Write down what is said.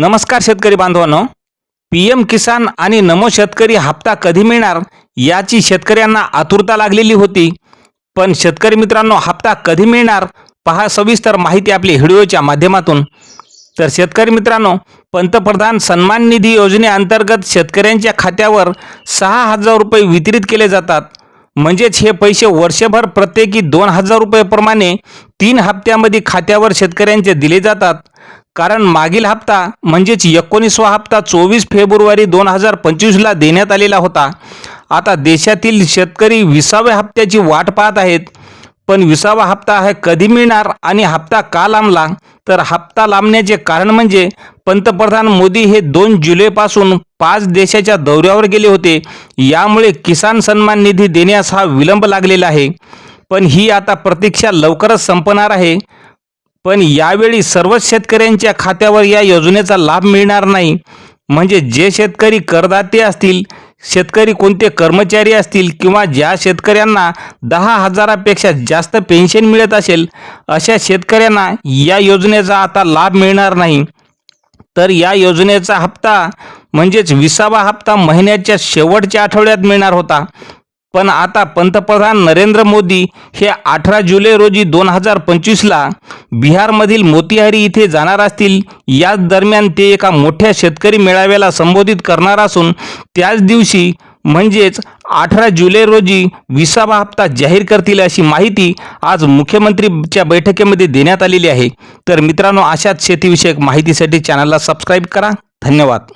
नमस्कार शेतकरी बांधवांनो. पी एम किसान आणि नमो शेतकरी हप्ता कधी मिळणार याची शेतकऱ्यांना आतुरता लागलेली होती. पण शेतकरी मित्रांनो हप्ता कधी मिळणार पहा सविस्तर माहिती आपली व्हिडिओच्या माध्यमातून. तर शेतकरी मित्रांनो पंतप्रधान सन्मान निधी योजनेअंतर्गत शेतकऱ्यांच्या खात्यावर सहा हजार रुपये वितरित केले जातात. म्हणजेच हे पैसे वर्षभर प्रत्येकी दोन हजार रुपयेप्रमाणे तीन हप्त्यामध्ये खात्यावर शेतकऱ्यांचे दिले जातात. कारण मागील हप्ता म्हणजेच एकोणीसवा हप्ता चोवीस फेब्रुवारी दोन हजार पंचवीसला देण्यात आलेला होता. आता देशातील शेतकरी विसाव्या हप्त्याची वाट पाहत आहेत. पण विसावा हप्ता हा कधी मिळणार आणि हप्ता का लांबला? तर हप्ता लांबण्याचे कारण म्हणजे पंतप्रधान मोदी हे दोन जुलैपासून पाच देशाच्या दौऱ्यावर गेले होते. यामुळे किसान सन्मान निधी देण्यास हा विलंब लागलेला आहे. पण ही आता प्रतीक्षा लवकरच संपणार आहे. पण यावेळी सर्वच शेतकऱ्यांच्या खात्यावर या योजनेचा लाभ मिळणार नाही. म्हणजे जे शेतकरी करदाते असतील शेतकरी कोणते कर्मचारी असतील किंवा ज्या शेतकऱ्यांना दहा हजारापेक्षा जास्त पेन्शन मिळत असेल अशा शेतकऱ्यांना या योजनेचा आता लाभ मिळणार नाही. तर या योजनेचा हप्ता म्हणजेच विसावा हप्ता महिन्याच्या शेवटच्या आठवड्यात मिळणार होता. पण आता पंतप्रधान नरेंद्र मोदी हे अठरा जुलै रोजी दोन हजार पंचवीसला बिहारमधील मोतिहारी इथे जाणार असतील. याच दरम्यान ते एका मोठ्या शेतकरी मेळाव्याला संबोधित करणार असून त्याच दिवशी म्हणजेच अठरा जुलै रोजी विसावा हप्ता जाहीर करतील अशी माहिती आज मुख्यमंत्रीच्या बैठकीमध्ये देण्यात आलेली आहे. तर मित्रांनो अशाच शेतीविषयक माहितीसाठी चॅनलला सबस्क्राईब करा. धन्यवाद.